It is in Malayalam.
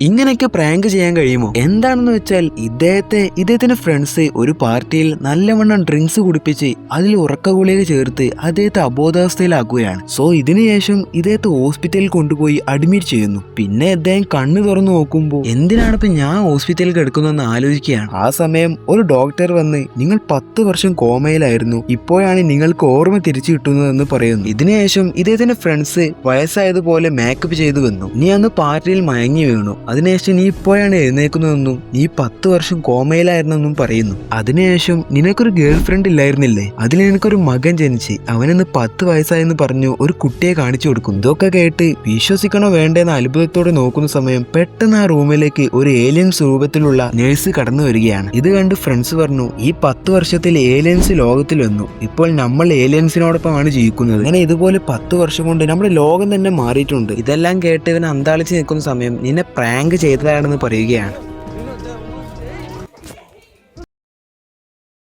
ഇങ്ങനെയൊക്കെ പ്രാങ്ക് ചെയ്യാൻ കഴിയുമോ? എന്താണെന്ന് വെച്ചാൽ ഇദ്ദേഹത്തെ ഇദ്ദേഹത്തിന്റെ ഫ്രണ്ട്സ് ഒരു പാർട്ടിയിൽ നല്ലവണ്ണം ഡ്രിങ്ക്സ് കുടിപ്പിച്ച് അതിൽ ഉറക്ക ഗുളിക ചേർത്ത് അദ്ദേഹത്തെ അബോധാവസ്ഥയിലാക്കുകയാണ്. സോ ഇതിനുശേഷം ഇദ്ദേഹത്തെ ഹോസ്പിറ്റലിൽ കൊണ്ടുപോയി അഡ്മിറ്റ് ചെയ്യുന്നു. പിന്നെ അദ്ദേഹം കണ്ണു തുറന്നു നോക്കുമ്പോൾ എന്തിനാണ് ഇപ്പൊ ഞാൻ ഹോസ്പിറ്റലിൽ കിടക്കുന്നതെന്ന് ആലോചിക്കുകയാണ്. ആ സമയം ഒരു ഡോക്ടർ വന്ന് നിങ്ങൾ പത്ത് വർഷം കോമയിലായിരുന്നു. ഇപ്പോഴാണ് നിങ്ങൾക്ക് ഓർമ്മ തിരിച്ചു കിട്ടുന്നതെന്ന് പറയുന്നു. ഇതിനുശേഷം ഇദ്ദേഹത്തിന്റെ ഫ്രണ്ട്സ് വയസ്സായതുപോലെ മേക്കപ്പ് ചെയ്തു വന്നു. നീ അന്ന് പാർട്ടിയിൽ മയങ്ങി വീണു. അതിനുശേഷം നീ ഇപ്പോഴാണ് എഴുന്നേക്കുന്നതെന്നും നീ പത്ത് വർഷം കോമയിലായിരുന്നെന്നും പറയുന്നു. അതിനുശേഷം നിനക്കൊരു ഗേൾ ഫ്രണ്ട് ഇല്ലായിരുന്നില്ലേ? അതിൽ നിനക്കൊരു മകൻ ജനിച്ച് അവനെന്ന് പത്ത് വയസ്സായെന്ന് പറഞ്ഞു ഒരു കുട്ടിയെ കാണിച്ചു കൊടുക്കും. ഇതൊക്കെ കേട്ട് വിശ്വസിക്കണോ വേണ്ടെന്ന അത്ഭുതത്തോടെ നോക്കുന്ന സമയം പെട്ടെന്ന് ആ റൂമിലേക്ക് ഒരു ഏലിയൻസ് രൂപത്തിലുള്ള നേഴ്സ് കടന്നു വരികയാണ്. ഇത് കണ്ട് ഫ്രണ്ട്സ് പറഞ്ഞു ഈ പത്ത് വർഷത്തിൽ ഏലിയൻസ് ലോകത്തിൽ വന്നു. ഇപ്പോൾ നമ്മൾ ഏലിയൻസിനോടൊപ്പമാണ് ജീവിക്കുന്നത്. അങ്ങനെ ഇതുപോലെ പത്ത് വർഷം കൊണ്ട് നമ്മുടെ ലോകം തന്നെ മാറിയിട്ടുണ്ട്. ഇതെല്ലാം കേട്ട് ഇവൻ അന്താളിച്ച് നിൽക്കുന്ന സമയം നിന്നെ ചെയ്തതാണെന്ന് പറയുകയാണ്.